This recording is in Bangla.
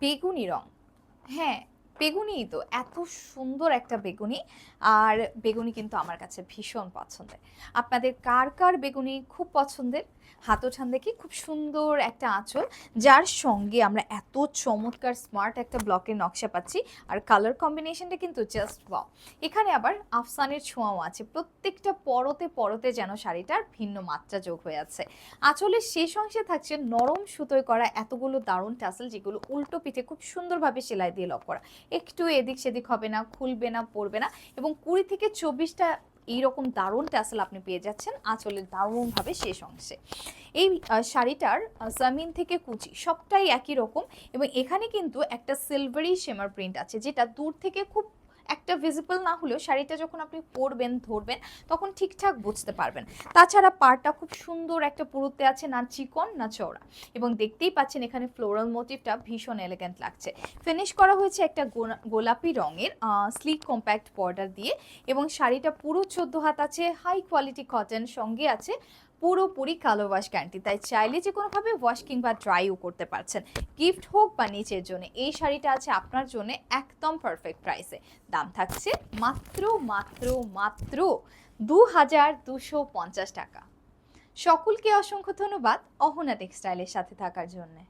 বেগুনি রং। হ্যাঁ বেগুনিই তো এত সুন্দর একটা বেগুনি। আর বেগুনি কিন্তু আমার কাছে ভীষণ পছন্দের। আপনাদের কার কার বেগুনি খুব পছন্দের? হাত ওঠান দেখি খুব সুন্দর একটা আঁচল, যার সঙ্গে আমরা এত চমৎকার স্মার্ট একটা ব্লকের নকশা পাচ্ছি। আর কালার কম্বিনেশনটা কিন্তু জাস্ট ওয়াও এখানে আবার আফসানের ছোঁয়াও আছে। প্রত্যেকটা পরতে পরতে যেন শাড়িটার ভিন্ন মাত্রা যোগ হয়ে আছে। আঁচলের শেষ অংশে থাকছে নরম সুতোয় করা এতগুলো দারুণ টাসেল যেগুলো উল্টো পিঠে খুব সুন্দরভাবে সেলাই দিয়ে লক করা। একটু এদিক সেদিক হবে না, খুলবে না, পড়বে না। এবং কুড়ি থেকে চব্বিশটা এইরকম দারুণ ট্যাসেল আপনি পেয়ে যাচ্ছেন। আঁচলের দারুণভাবে শেষ অংশে। এই শাড়িটার জামিন থেকে কুচি সবটাই একই রকম। এবং এখানে কিন্তু একটা সিলভারি শেমার প্রিন্ট আছে, যেটা দূর থেকে খুব একটা ভিজিবল না হলেও শাড়িটা যখন আপনি পরবেন, ধরবেন, তখন ঠিকঠাক বুঝতে পারবেন। তাছাড়া পাড়টা খুব সুন্দর একটা পুরুতে আছে, না চিকন, না চওড়া। এবং দেখতেই পাচ্ছেন এখানে ফ্লোরাল মোটিভটা ভীষণ এলিগেন্ট লাগছে। ফিনিশ করা হয়েছে একটা গোলাপি রঙের স্লিক কম্প্যাক্ট বর্ডার দিয়ে এবং শাড়িটা পুরো চোদ্দ হাত আছে হাই কোয়ালিটি কটন সঙ্গে আছে পুরোপুরি কালো ওয়াশ গ্যারান্টি তাই চাইলে যে কোনোভাবে ওয়াশ কিংবা ড্রাইও করতে পারছেন। গিফট হোক বা নিচের জন্য, এই শাড়িটা আছে আপনার জন্য একদম পারফেক্ট প্রাইসে দাম থাকছে মাত্র মাত্র মাত্র দু হাজার দুশো পঞ্চাশ টাকা। সকলকে অসংখ্য ধন্যবাদ অহনা টেক্সটাইলের সাথে থাকার জন্যে।